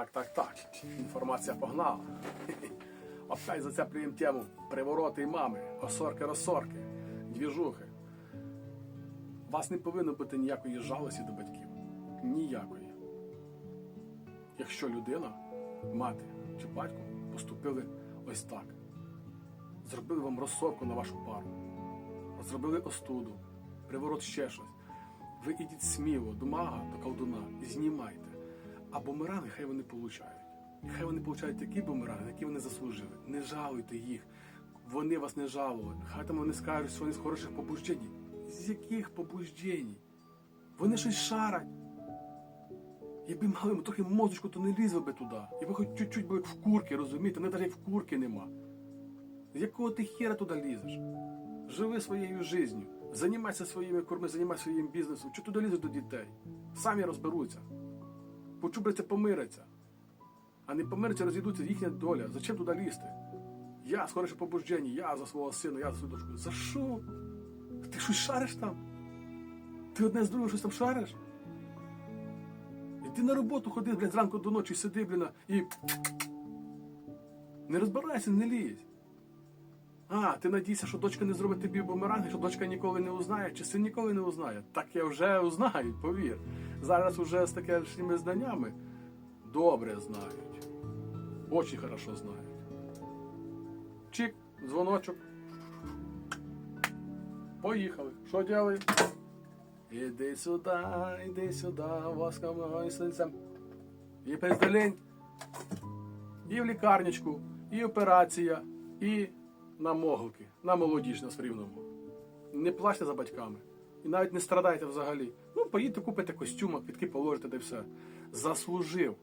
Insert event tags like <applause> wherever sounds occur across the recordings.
так, так, так. Інформація погнала. <laughs> Опять зацеплюємо тему привороти і мами, осорки, розсорки, двіжухи. Вас не повинно бути ніякої жалості до батьків. Ніякої. Якщо людина, мати чи батько поступили ось так, зробили вам розсорку на вашу пару, зробили остуду, приворот ще щось. Ви ідіть сміло до мага, до колдуна і знімайте. А бумеранги хай вони получають. Хай вони получають такі бумеранги, які вони заслужили. Не жалуйте їх. Вони вас не жалували. Хай там вони скажуть, що вони з хороших побуждень. З яких побуждень? Вони щось шарать. Якби мали трохи мозочку, то не лізли би туди. Якби хоч чуть-чуть були в курки, розумієте? Навіть в курки нема. З якого ти хера туди лізеш? Живи своєю життю. Займайся своїми курми, займайся своїм бізнесом. Чого туди лізеш до дітей? Самі розберуться. Почубляться, помиряться. А не помиряться, розійдуться їхня доля. Зачем туди лізти? Я з хороших побуждень, я за свого сина, я за свою дочку. За що? Ти щось шариш там? Ти одне з другим щось там шариш? Іди на роботу ходи, блядь, зранку до ночі сиди, блін, і. Не розбирайся, не лізь. А, ти надійся, що дочка не зробить тобі бумеранг, що дочка ніколи не узнає, чи син ніколи не узнає. Так я вже узнаю, повір. Зараз уже з такими знаннями добре знають. Очень хорошо знають. Чик, дзвоночок. Поїхали. Що діли? Іди сюди, іди сюди, воска мого сельцем. І пиздолень, і в лікарнячку, і операція, і на могилки, на молодіжна в рівному. Не плачте за батьками. І навіть не страдайте взагалі. Ну, поїдьте, купите костюм, квітки положите, де все. Заслужив.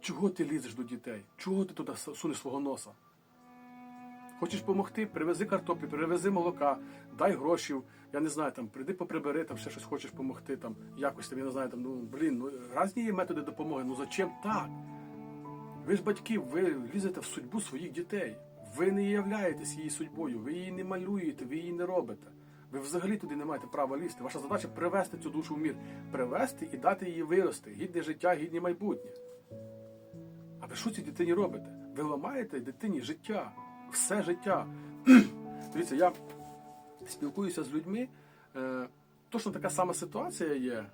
Чого ти лізеш до дітей? Чого ти туди сунеш свого носа? Хочеш допомогти, привези картоплі, привези молока, дай гроші, я не знаю, там, прийди поприбери, там ще щось хочеш допомогти, там, якось там, я не знаю, там, ну, блін, ну, різні є методи допомоги, ну зачем так? Ви ж батьки, ви лізете в судьбу своїх дітей. Ви не являєтесь її судьбою, ви її не малюєте, ви її не робите. Ви взагалі туди не маєте права лізти. Ваша задача привести цю душу в мір, привести і дати її вирости, гідне життя, гідне майбутнє. А ви що цій дитині робите? Ви ламаєте дитині життя, все життя. <clears throat> Дивіться, я спілкуюся з людьми. Е, точно така сама ситуація є.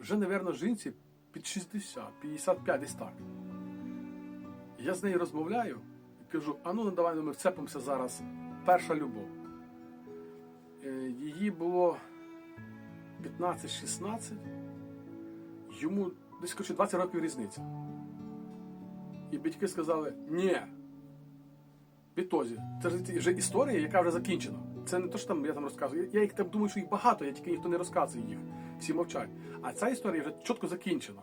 Вже, напевно, жінці під 60, 55 десь так. Я з нею розмовляю і кажу: а ну давай ми вцепимося зараз. Перша любов. Е, Її було 15-16, йому десь коротше, 20 років різниця. І батьки сказали, ні. Відтозі, це ж вже історія, яка вже закінчена. Це не те, що там я там розказую. Я їх там думаю, що їх багато, я тільки ніхто не розказує їх. Всі мовчать. А ця історія вже чітко закінчена.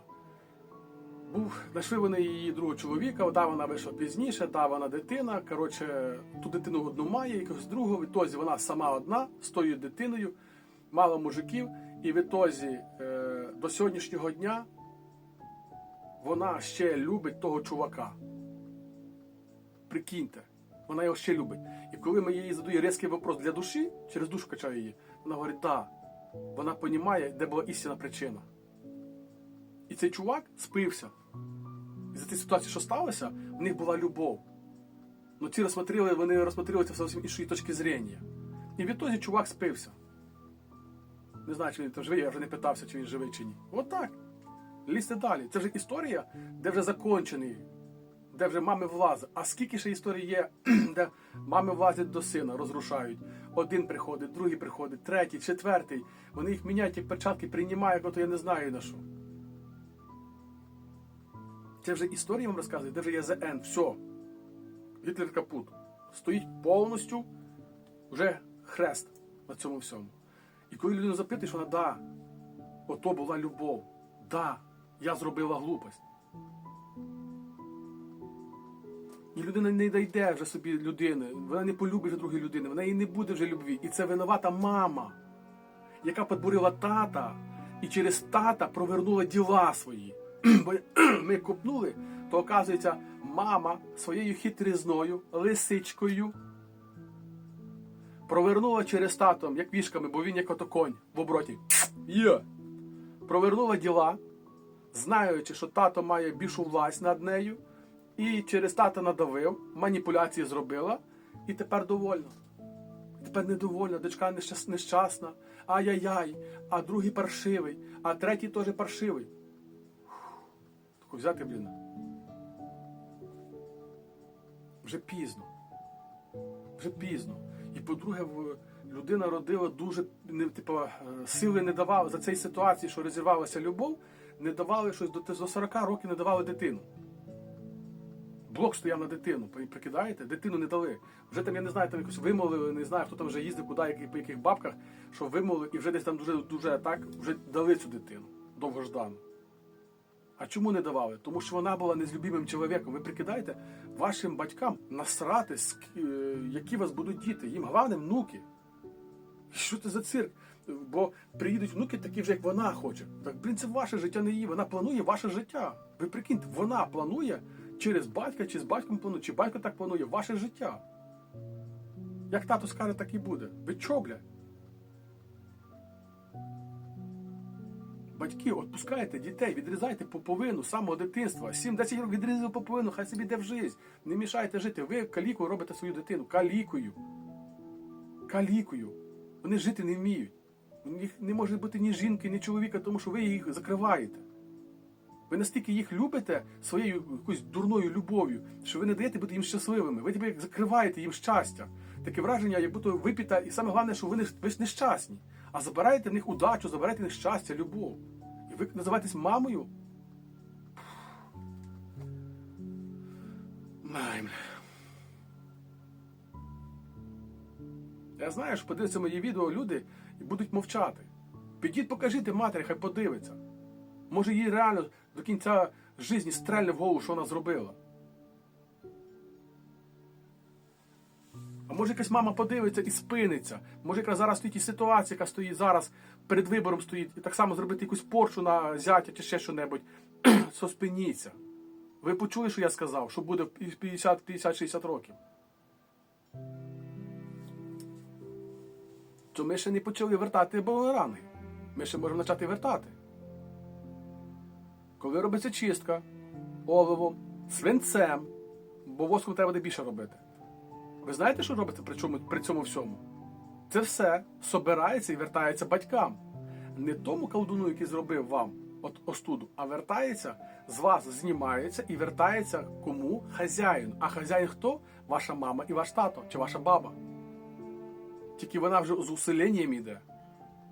Був, знайшли вони її другого чоловіка, да, вона вийшла пізніше, да, вона дитина. Коротше, ту дитину одну має, якогось другого. Відтозі вона сама одна з тою дитиною, мало мужиків, і відтозі е, до сьогоднішнього дня вона ще любить того чувака. Прикиньте, вона його ще любить. І коли ми їй задає різкий вопрос для душі, через душу качає її, вона говорить, да, вона розуміє, де була істинна причина. І цей чувак спився. І за ті ситуації, що сталося, в них була любов. Ну ці розсмотрели, вони розсмотрели це зовсім іншої точки зрення. І відтоді чувак спився. Не знаю, чи він там живий, я вже не питався, чи він живий чи ні. От так. Лізьте далі. Це вже історія, де вже закончений, де вже мами влазять. А скільки ще історій є, <clears throat> де мами влазять до сина, розрушають. Один приходить, другий приходить, третій, четвертий. Вони їх міняють як перчатки, приймають, бо то я не знаю на що. Це вже історія вам розказує, де вже є ЗН. Все. Гітлер капут. Стоїть повністю вже хрест на цьому всьому. І коли людину запитуєш, вона да, ото була любов. Да, я зробила глупость. І людина не дійде вже собі людини, вона не полюбить вже другої людини, вона їй не буде вже любві. І це винувата мама, яка подбурила тата і через тата провернула діла свої. Бо <clears throat> ми купнули, то оказується, мама своєю хитризною, лисичкою провернула через татом, як вішками, бо він як ото конь в оброті. Є. Провернула діла, знаючи, що тато має більшу власть над нею, і через тата надавив, маніпуляції зробила, і тепер довольна. Тепер недовольна, дочка нещасна, ай-яй-яй, а другий паршивий, а третій теж паршивий. Таку взяти, блін. Вже пізно. Вже пізно. І по-друге, людина родила дуже не, типу, сили не давала за цій ситуації, що розірвалася любов, не давали щось до, до 40 років не давали дитину. Блок стояв на дитину, прикидаєте? Дитину не дали. Вже там, я не знаю, там якось вимовили, не знаю, хто там вже їздив, куди, які, по яких бабках, що вимовили, і вже десь там дуже, дуже так, вже дали цю дитину. Довгождану. А чому не давали? Тому що вона була незлюбимим чоловіком. Ви прикидаєте вашим батькам насрати, е, які вас будуть діти. Їм головне внуки. Що це за цирк? Бо приїдуть внуки такі вже, як вона хоче. Так, блін, це ваше життя не її. Вона планує ваше життя. Ви прикиньте, вона планує через батька, чи з батьком планує, чи батько так планує ваше життя. Як тато скаже, так і буде. Ви чо? Батьки, відпускайте дітей, відрізайте поповину самого дитинства. 7-10 років відрізали поповину, хай собі йде в життя. Не мішайте жити. Ви калікою робите свою дитину. Калікою. Калікою. Вони жити не вміють. У них не може бути ні жінки, ні чоловіка, тому що ви їх закриваєте. Ви настільки їх любите своєю якоюсь дурною любов'ю, що ви не даєте бути їм щасливими. Ви ніби закриваєте їм щастя. Таке враження, як будто випіта, і саме головне, що вони ж- ви ж нещасні. А забираєте в них удачу, забираєте в них щастя, любов. Ви називаєтесь мамою? Ай. Я знаю, що подивляться мої відео люди і будуть мовчати. Підіть, покажіть матері, хай подивиться. Може, їй реально до кінця житті стрельне в голову, що вона зробила. А може якась мама подивиться і спиниться. Може, якраз зараз стоїть і ситуація, яка стоїть зараз перед вибором стоїть, і так само зробити якусь порчу на зятя чи ще що-небудь. <clears throat> Соспиніться. Ви почули, що я сказав, що буде в 50, 50, 60 років. То ми ще не почали вертати бумеранги. Ми ще можемо почати вертати. Коли робиться чистка оливом, свинцем, бо воском треба буде більше робити. Ви знаєте, що робиться при, чому, при цьому всьому? Це все собирається і вертається батькам. Не тому колдуну, який зробив вам от остуду, а вертається з вас, знімається і вертається кому? Хазяїну. А хазяїн хто? Ваша мама і ваш тато чи ваша баба. Тільки вона вже з усиленням йде,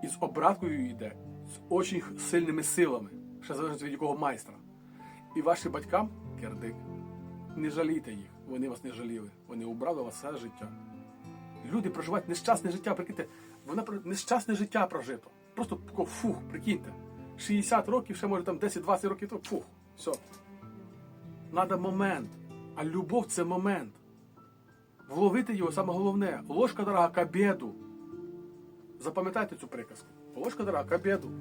і з обраткою йде, з дуже сильними силами, ще залежить від якого майстра. І вашим батькам кердик. Не жалійте їх, вони вас не жаліли. Вони убрали вас все життя. Люди проживають нещасне життя, прикиньте, вона нещасне життя прожито. Просто тако, фух, прикиньте. 60 років, ще може там 10-20 років, то фух, все. Надо момент. А любов це момент. Вловити його саме головне. Ложка дорога к обіду. Запам'ятайте цю приказку. Ложка дорога к обіду.